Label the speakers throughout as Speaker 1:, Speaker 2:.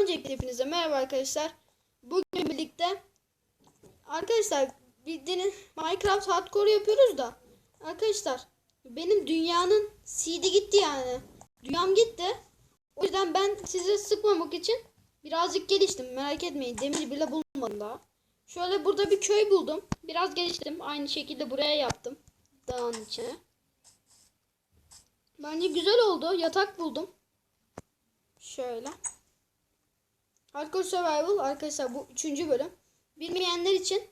Speaker 1: Öncelikle hepinize merhaba arkadaşlar. Bugün birlikte arkadaşlar bildiğiniz Minecraft hardcore yapıyoruz da arkadaşlar benim dünyanın CD gitti yani. Dünyam gitti. O yüzden ben sizi sıkmamak için birazcık geliştim. Merak etmeyin. Demir bile bulmadım daha. Şöyle burada bir köy buldum. Biraz geliştim. Aynı şekilde buraya yaptım. Dağın içine. Bence güzel oldu. Yatak buldum. Şöyle. Hardcore Survival arkadaşlar bu üçüncü bölüm. Bilmeyenler için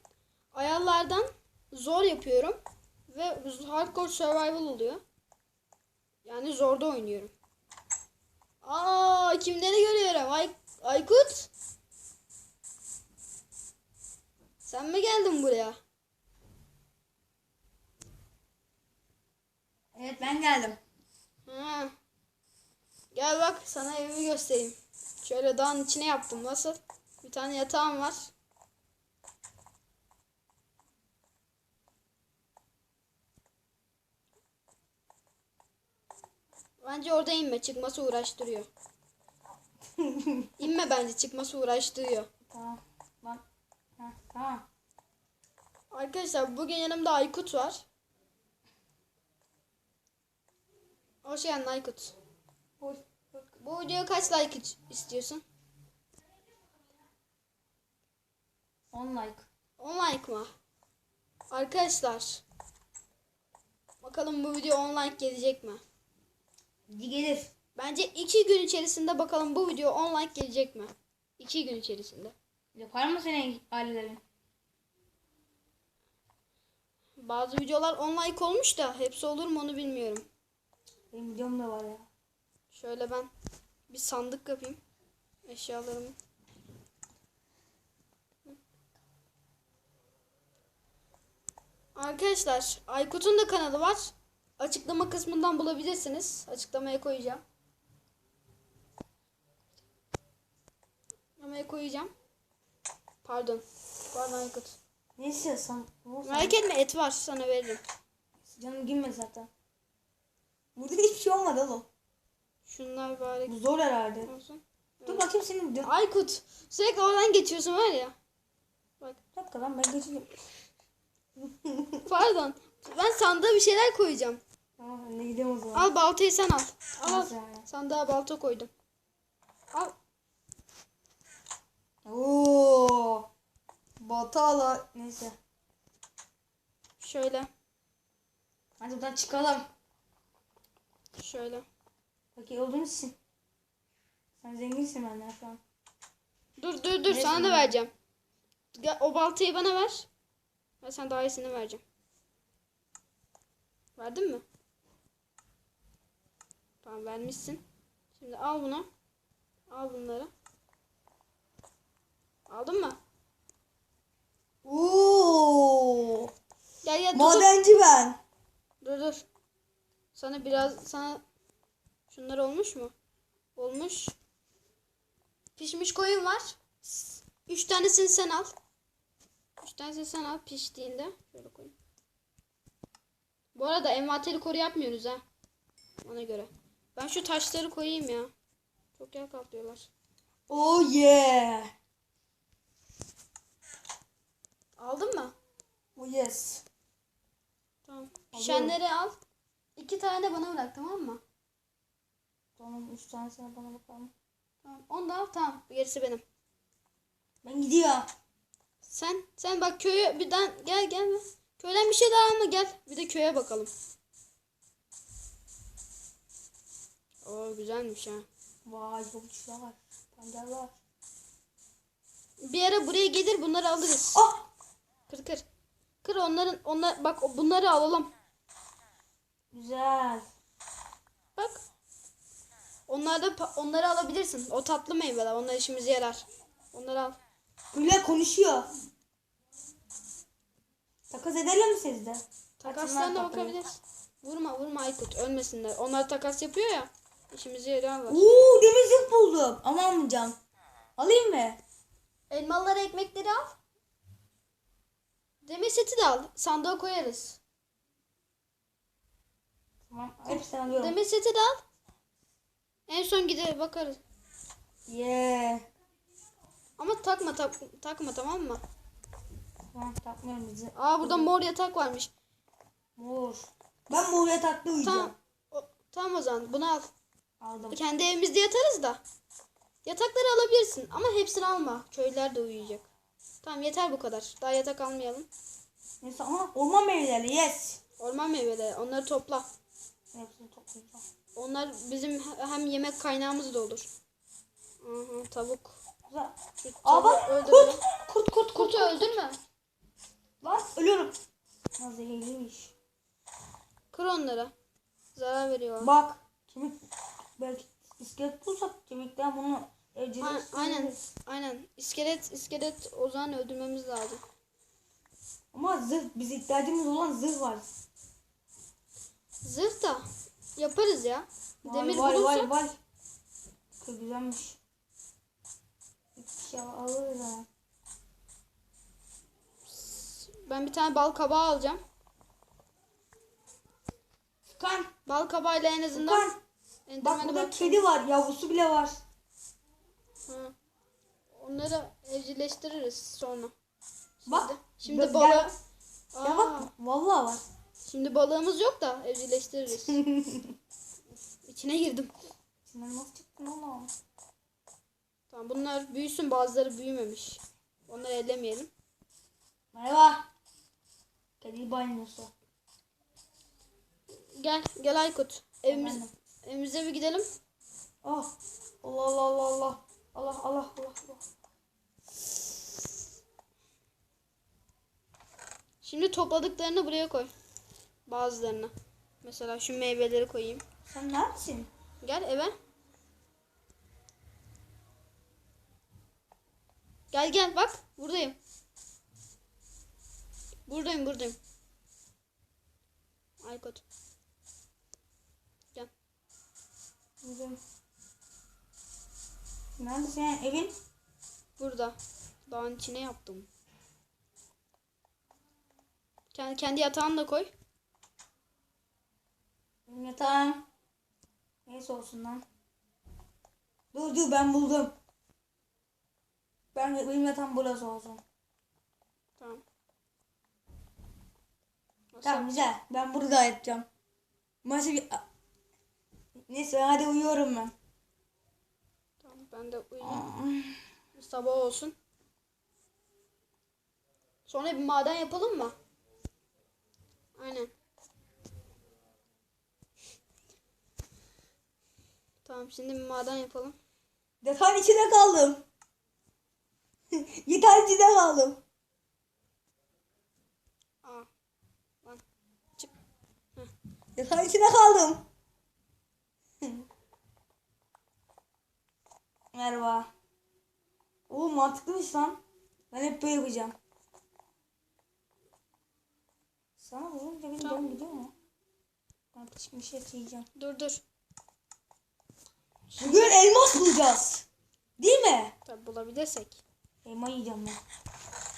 Speaker 1: ayarlardan zor yapıyorum. Ve Hardcore Survival oluyor. Yani zorda oynuyorum. Aa kimleri görüyorum? Ay Aykut. Sen mi geldin buraya?
Speaker 2: Evet ben geldim.
Speaker 1: Ha. Gel bak sana evimi göstereyim. Şöyle dağın içine yaptım. Nasıl? Bir tane yatağım var. Bence orada inme. Çıkması uğraştırıyor. İnme bence. Çıkması uğraştırıyor.
Speaker 2: Tamam. Lan. Ha, tamam.
Speaker 1: Arkadaşlar bugün yanımda Aykut var. Hoş geldin Aykut. Bu videoya kaç like istiyorsun?
Speaker 2: 10 like.
Speaker 1: 10 like mı? Arkadaşlar. Bakalım bu video 10 like gelecek mi?
Speaker 2: Gelir.
Speaker 1: Bence 2 gün içerisinde bakalım bu video 10 like gelecek mi? 2 gün içerisinde.
Speaker 2: Yapar mı senin ailelerin?
Speaker 1: Bazı videolar 10 like olmuş da hepsi olur mu onu bilmiyorum.
Speaker 2: Benim videom da var ya.
Speaker 1: Şöyle ben bir sandık yapayım. Eşyalarımı. Arkadaşlar Aykut'un da kanalı var. Açıklama kısmından bulabilirsiniz. Açıklamaya koyacağım. Açıklamaya koyacağım. Pardon. Pardon Aykut.
Speaker 2: Ne istiyorsan.
Speaker 1: Merak etme et var sana veririm.
Speaker 2: Canım girme zaten. Burada hiçbir şey olmadı oğlum.
Speaker 1: Şunlar bari
Speaker 2: Bu zor herhalde.
Speaker 1: olsun.
Speaker 2: Dur bakayım senin videon.
Speaker 1: Aykut sürekli oradan geçiyorsun var ya. Bak
Speaker 2: Bir dakika lan ben geçeceğim.
Speaker 1: pardon. Ben sandığa bir şeyler koyacağım.
Speaker 2: Ben de gidiyorum o zaman.
Speaker 1: Al baltayı sen al. Al al. Sandığa balta koydum. Al.
Speaker 2: Oo. Batala. Neyse.
Speaker 1: Şöyle.
Speaker 2: Hadi buradan çıkalım.
Speaker 1: Şöyle.
Speaker 2: Fakir olduğumuz için. Sen zenginsin benden şu an.
Speaker 1: Dur dur dur
Speaker 2: Ne
Speaker 1: sana da vereceğim. Gel, o baltayı bana ver. Ben sana daha iyisini vereceğim. Verdin mi? Tamam vermişsin. Şimdi al bunu. Al bunları. Aldın mı?
Speaker 2: Oo.
Speaker 1: Gel gel dur dur.
Speaker 2: Madenci ben.
Speaker 1: Dur dur. Sana biraz sana şunlar olmuş mu? Olmuş. Pişmiş koyun var. Üç tanesini sen al. Üç tanesini sen al piştiğinde. Şöyle koyayım. Bu arada envanteri koru yapmıyoruz ha. Ona göre. Ben şu taşları koyayım ya. Çok yer kaplıyorlar.
Speaker 2: Oh yeah.
Speaker 1: Aldın mı?
Speaker 2: Oh yes.
Speaker 1: Tamam. Pişenleri al. İki tane de bana bırak tamam mı?
Speaker 2: Tamam üç tanesine bana bakalım.
Speaker 1: Tamam. Onu da al tamam. Gerisi benim.
Speaker 2: Ben gidiyorum.
Speaker 1: Sen sen bak köye birden gel gel. Köyden bir şey daha alma gel. Bir de köye bakalım. Oo güzelmiş ha.
Speaker 2: Vay çok güçlü var. Pancar var.
Speaker 1: Bir ara buraya gelir bunları alırız.
Speaker 2: Ah!
Speaker 1: Kır kır. Kır onların onlar bak bunları alalım.
Speaker 2: Güzel.
Speaker 1: Bak. Onları da onları alabilirsin. O tatlı meyveler. Onlar işimize yarar. Onları al.
Speaker 2: Güle konuşuyor. Takas edelim mi sizde?
Speaker 1: Takaslarına bakabiliriz. Vurma vurma Aykut ölmesinler. Onlar takas yapıyor ya. İşimize yararlar.
Speaker 2: Oo demir zırh buldum. Ama almayacağım. Alayım mı?
Speaker 1: Elmaları ekmekleri al. Demir seti de al. Sandığa koyarız.
Speaker 2: Tamam hepsini alıyorum.
Speaker 1: Demir seti de al. En son gider bakarız.
Speaker 2: Yeah.
Speaker 1: Ama takma tak, takma tamam mı?
Speaker 2: Tamam takmıyorum bizi.
Speaker 1: Aa burada mor yatak varmış.
Speaker 2: Mor. Ben mor yatakta uyuyacağım.
Speaker 1: Tamam. O, tamam o zaman bunu al.
Speaker 2: Aldım.
Speaker 1: Kendi evimizde yatarız da. Yatakları alabilirsin ama hepsini alma. Köylüler de uyuyacak. Tamam yeter bu kadar. Daha yatak almayalım.
Speaker 2: Neyse ama orman meyveleri yes.
Speaker 1: Orman meyveleri onları topla.
Speaker 2: Hepsini toplayacağım.
Speaker 1: Onlar bizim hem yemek kaynağımız da olur. Aha, tavuk.
Speaker 2: Güzel.
Speaker 1: Şu
Speaker 2: Aa
Speaker 1: tavuğu
Speaker 2: bak
Speaker 1: öldürelim.
Speaker 2: kurt. Kurt kurt kurt.
Speaker 1: Kurtu öldürme.
Speaker 2: Lan ölüyorum. Ha zehirliymiş.
Speaker 1: Kır onları. Zarar veriyor.
Speaker 2: Bak kemik belki iskelet bulsak kemikten bunu
Speaker 1: A-
Speaker 2: evcilleştiririz.
Speaker 1: aynen. Aynen. İskelet, iskelet o zaman öldürmemiz lazım.
Speaker 2: Ama zırh bize ihtiyacımız olan zırh var.
Speaker 1: Zırh da yaparız ya.
Speaker 2: Vay
Speaker 1: Demir
Speaker 2: vay
Speaker 1: bulursak.
Speaker 2: vay vay. Çok güzelmiş. Bir şey alırız ama.
Speaker 1: Ben bir tane bal kabağı alacağım.
Speaker 2: Furkan.
Speaker 1: Bal kabağıyla en azından
Speaker 2: Furkan. Bak burada
Speaker 1: bak.
Speaker 2: kedi var. Yavrusu bile var.
Speaker 1: Ha. Onları evcilleştiririz sonra.
Speaker 2: Bak.
Speaker 1: Şimdi
Speaker 2: Gel-
Speaker 1: balığı.
Speaker 2: Ya bak. Vallahi var.
Speaker 1: Şimdi balığımız yok da evcilleştiririz. İçine girdim.
Speaker 2: İçinden nasıl çıktın oğlum?
Speaker 1: Tamam bunlar büyüsün bazıları büyümemiş. Onları ellemeyelim.
Speaker 2: Merhaba. Kedi banyosu.
Speaker 1: Gel gel Aykut. Evimiz,
Speaker 2: Efendim?
Speaker 1: evimize bir gidelim.
Speaker 2: Oh. Allah Allah Allah Allah. Allah Allah Allah Allah.
Speaker 1: Şimdi topladıklarını buraya koy. Bazılarını. Mesela şu meyveleri koyayım.
Speaker 2: Sen neredesin?
Speaker 1: Gel eve. Gel gel bak buradayım. Buradayım buradayım. Aykut. Gel.
Speaker 2: Buradayım. Neredesin yani evin?
Speaker 1: Burada. Dağın içine yaptım. Kendi, kendi yatağını da koy.
Speaker 2: Benim yatağım. Neyse olsun lan. Dur dur ben buldum. Ben benim yatağım burası olsun.
Speaker 1: Tamam. Nasıl?
Speaker 2: Tamam güzel. Ben burada yatacağım. Maalesef Neyse hadi uyuyorum ben.
Speaker 1: Tamam ben de uyuyayım. Sabah olsun. Sonra bir maden yapalım mı? Aynen. Tamam şimdi bir maden yapalım.
Speaker 2: Yatağın içinde kaldım. Yatağın içinde kaldım.
Speaker 1: Aa. Lan. Çık.
Speaker 2: Yatağın içinde kaldım. Merhaba. Oo mantıklıymış lan. Ben hep böyle yapacağım. Sana vurunca benim
Speaker 1: Tamam.
Speaker 2: gidiyor mu? Ben pişmiş et yiyeceğim.
Speaker 1: Dur dur.
Speaker 2: Bugün elmas bulacağız. Değil mi?
Speaker 1: Tabi bulabilirsek.
Speaker 2: Elma yiyeceğim ben.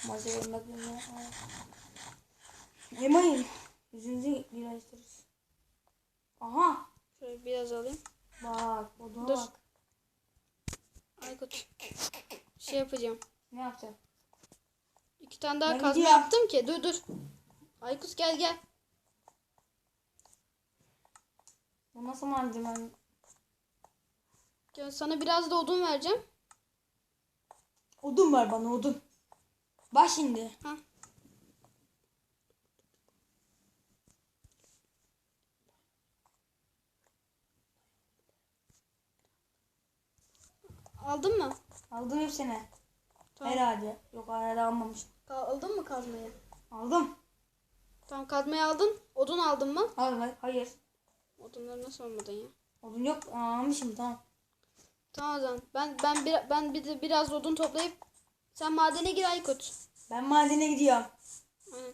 Speaker 2: Malzeme bak Elma yiyin. Yüzünüzü birleştiririz. Aha.
Speaker 1: Şöyle biraz alayım.
Speaker 2: Bak. Oduna
Speaker 1: Dur.
Speaker 2: bak.
Speaker 1: Aykut. Şey yapacağım.
Speaker 2: Ne yapacağım?
Speaker 1: İki tane daha
Speaker 2: Ben
Speaker 1: kazma
Speaker 2: gidiyorum.
Speaker 1: yaptım ki. Dur dur. Aykut gel gel.
Speaker 2: Bu nasıl malzeme?
Speaker 1: Gel sana biraz da odun vereceğim.
Speaker 2: Odun ver bana odun. Bak şimdi.
Speaker 1: Ha. Aldın mı?
Speaker 2: Aldım hepsini.
Speaker 1: Tamam.
Speaker 2: Herhalde. Yok herhalde almamışım.
Speaker 1: Ka- Aldın mı kazmayı?
Speaker 2: Aldım.
Speaker 1: Tamam kazmayı aldın. Odun aldın mı?
Speaker 2: Hayır. Hayır.
Speaker 1: Odunları nasıl almadın ya?
Speaker 2: Odun yok. Almışım tamam.
Speaker 1: Tamam o zaman. Ben ben bir, ben bir de biraz odun toplayıp sen madene gir Aykut.
Speaker 2: Ben madene gidiyorum.
Speaker 1: Aynen.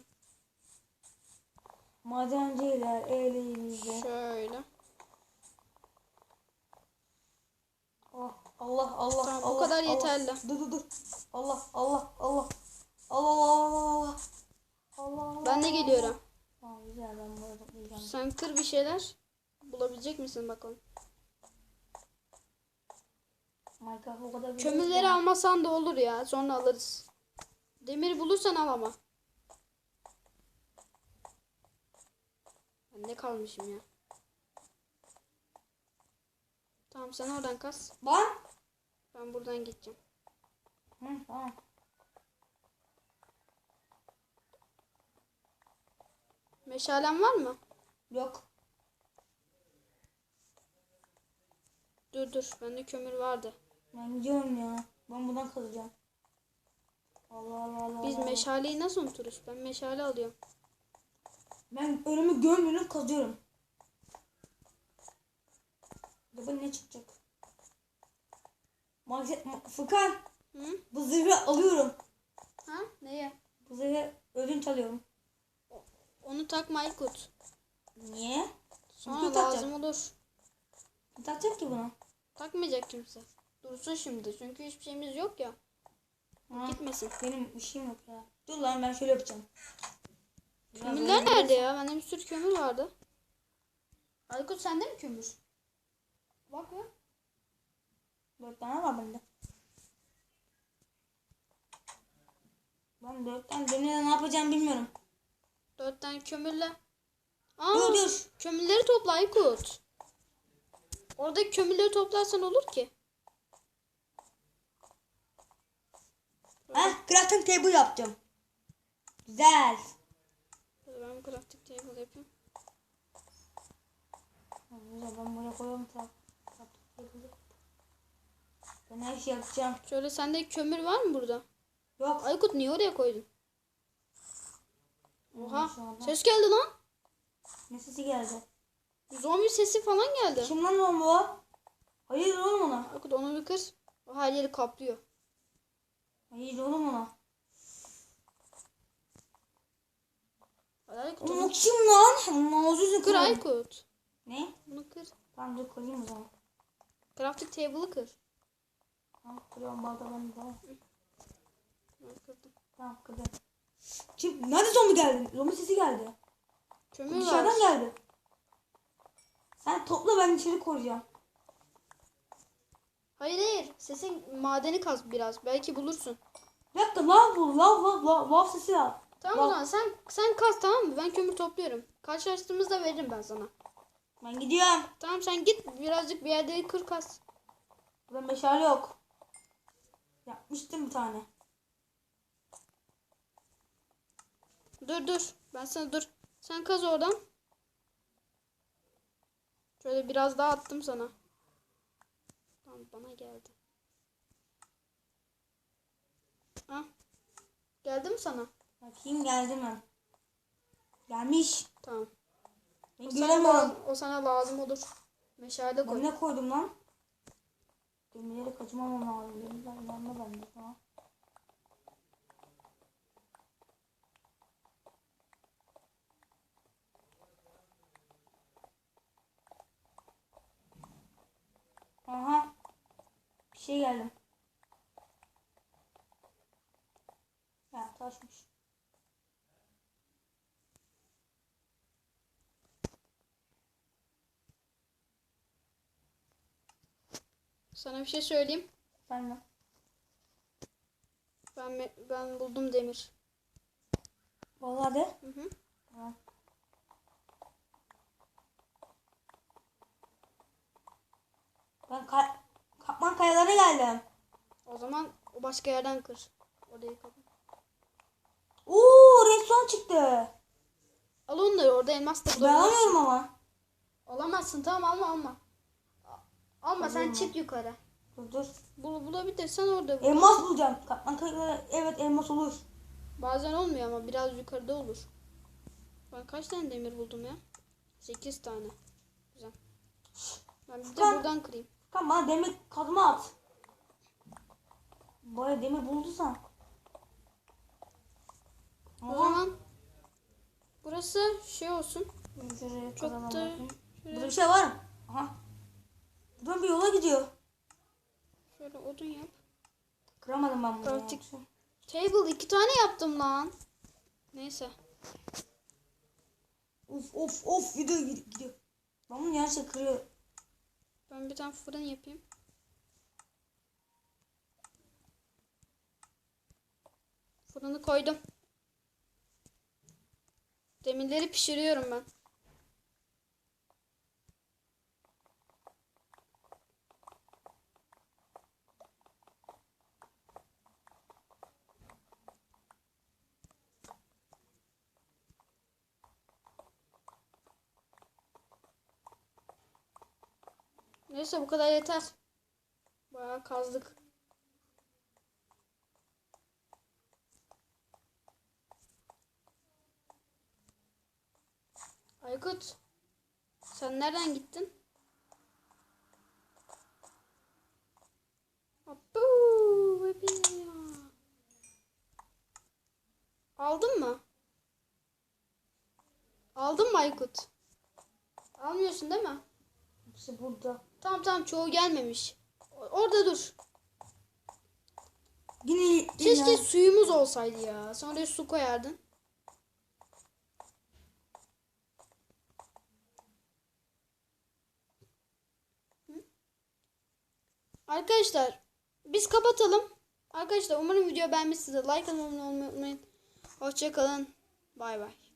Speaker 2: Madenciler elimizde.
Speaker 1: Şöyle.
Speaker 2: Oh, Allah Allah
Speaker 1: Tamam, bu
Speaker 2: Allah.
Speaker 1: kadar
Speaker 2: Allah.
Speaker 1: yeterli.
Speaker 2: Dur dur dur. Allah Allah Allah. Allah Allah Allah. Allah.
Speaker 1: Ben de geliyorum.
Speaker 2: Tamam güzel ben burada.
Speaker 1: Sen kır bir şeyler. Bulabilecek misin bakalım.
Speaker 2: Minecraft o kadar güzel
Speaker 1: Kömürleri almasan da olur ya. Sonra alırız. Demir bulursan al ama. Ben ne kalmışım ya. Tamam sen oradan kas.
Speaker 2: Lan.
Speaker 1: Ben buradan gideceğim.
Speaker 2: Hı, tamam.
Speaker 1: Meşalen var mı?
Speaker 2: Yok.
Speaker 1: Dur dur. Bende kömür vardı.
Speaker 2: Ben gidiyorum ya. Ben buradan kazacağım. Allah Allah Allah.
Speaker 1: Biz
Speaker 2: Allah.
Speaker 1: meşaleyi nasıl unuturuz? Ben meşale alıyorum.
Speaker 2: Ben önümü gömülüp kazıyorum. Acaba ne çıkacak? Magnet, ma- Furkan
Speaker 1: Hı?
Speaker 2: bu zırhı alıyorum.
Speaker 1: Ha? Neye?
Speaker 2: Bu zırhı ödünç alıyorum.
Speaker 1: Onu takma Aykut.
Speaker 2: Niye?
Speaker 1: Sonra
Speaker 2: Çünkü takacak.
Speaker 1: lazım olur.
Speaker 2: Takacak ki bunu?
Speaker 1: Takmayacak kimse. Dursun şimdi. Çünkü hiçbir şeyimiz yok ya.
Speaker 2: Ha,
Speaker 1: Gitmesin.
Speaker 2: benim işim yok ya. Dur lan ben şöyle yapacağım. Ya
Speaker 1: Kömürler nerede ya? Bende bir sürü kömür vardı. Aykut sende mi kömür? Bak ya.
Speaker 2: Dört tane var bende. Ben dört tane demirle ne yapacağım bilmiyorum.
Speaker 1: Dört tane kömürle. Aa,
Speaker 2: Dur dur.
Speaker 1: kömürleri topla Aykut. Oradaki kömürleri toplarsan olur ki.
Speaker 2: Heh crafting table yaptım. Güzel.
Speaker 1: Ben crafting table yapayım.
Speaker 2: Güzel ben buraya koyuyorum. crafting table'ı. Ben her şey yapacağım.
Speaker 1: Şöyle sende kömür var mı burada?
Speaker 2: Yok.
Speaker 1: Aykut niye oraya koydun? Oha.
Speaker 2: şu anda-
Speaker 1: Ses geldi lan.
Speaker 2: Ne sesi geldi?
Speaker 1: Zombi sesi falan geldi.
Speaker 2: Kim lan o bu? Hayır oğlum ona.
Speaker 1: Aykut onu bir kır. O her yeri kaplıyor.
Speaker 2: Hayır oğlum ona.
Speaker 1: Aykut onu
Speaker 2: kim lan? Mağazı
Speaker 1: kır Aykut.
Speaker 2: Ne?
Speaker 1: Bunu kır.
Speaker 2: Tamam dur koyayım o zaman.
Speaker 1: Crafting table'ı kır.
Speaker 2: Tamam kırıyorum balta ben de. Tamam.
Speaker 1: Ben kırdım.
Speaker 2: Tamam kırdım. Kim? Nerede zombi geldi? Zombi sesi geldi.
Speaker 1: Kömür
Speaker 2: Dışarıdan
Speaker 1: var.
Speaker 2: geldi. Sen topla ben içeri koyacağım.
Speaker 1: Hayır hayır. Sesin madeni kaz biraz. Belki bulursun.
Speaker 2: Bir dakika lav bul. Lav lav lav, lav sesi ya.
Speaker 1: Tamam o zaman sen sen kaz tamam mı? Ben kömür topluyorum. Karşılaştığımızda veririm ben sana.
Speaker 2: Ben gidiyorum.
Speaker 1: Tamam sen git birazcık bir yerde kır kaz.
Speaker 2: Burada meşale yok. Yapmıştım bir tane.
Speaker 1: Dur dur. Ben sana dur. Sen kaz oradan. Şöyle biraz daha attım sana. Tamam bana geldi. Ha? Geldi mi sana?
Speaker 2: Bakayım geldi mi? Gelmiş.
Speaker 1: Tamam.
Speaker 2: Ben
Speaker 1: O sana, lazım, o sana lazım olur. Meşale koy.
Speaker 2: Ben ne koydum lan? Demirleri kaçırmamam lazım. Demirler yanma bende şu an. Aha. Bir şey geldi. Ya taşmış.
Speaker 1: Sana bir şey söyleyeyim.
Speaker 2: Ben de.
Speaker 1: Ben ben buldum demir.
Speaker 2: Vallahi de.
Speaker 1: Hı hı.
Speaker 2: Tamam. Ben ka Kapman kayalara geldim.
Speaker 1: O zaman o başka yerden kır. Orayı kır.
Speaker 2: Oo redstone çıktı.
Speaker 1: Al onları orada elmas da
Speaker 2: Ben alamıyorum ama.
Speaker 1: Alamazsın tamam alma alma. Alma sen çık yukarı.
Speaker 2: Dur dur.
Speaker 1: Bul, bulabilirsen orada bul.
Speaker 2: Elmas bulacağım. Kapman kayalara evet elmas olur.
Speaker 1: Bazen olmuyor ama biraz yukarıda olur. Ben kaç tane demir buldum ya? 8 tane. Güzel. Ben bir de
Speaker 2: Tamam.
Speaker 1: buradan kırayım.
Speaker 2: Tamam bana demir kazma at. Baya demir bulduysan.
Speaker 1: O zaman burası şey olsun.
Speaker 2: Şuraya
Speaker 1: Çok da şöyle,
Speaker 2: Burada bir şey var mı? Aha. Buradan bir yola gidiyor.
Speaker 1: şöyle odun yap.
Speaker 2: Kıramadım ben bunu.
Speaker 1: Pratik. Table iki tane yaptım lan. Neyse.
Speaker 2: Of of of gidiyor gidiyor. Ben bunu yanlışlıkla kırıyor.
Speaker 1: Ben bir tane fırın yapayım. Fırını koydum. Demirleri pişiriyorum ben. Neyse bu kadar yeter. Bayağı kazdık. Aykut. Sen nereden gittin? Aldın mı? Aldın mı Aykut? Almıyorsun değil mi?
Speaker 2: Hepsi burada.
Speaker 1: Tamam tamam çoğu gelmemiş. Orada dur.
Speaker 2: Yine
Speaker 1: Keşke suyumuz olsaydı ya. Sonra su koyardın. Arkadaşlar biz kapatalım. Arkadaşlar umarım video beğenmişsinizdir. Like atmayı unutmayın. Hoşçakalın. Bay bay.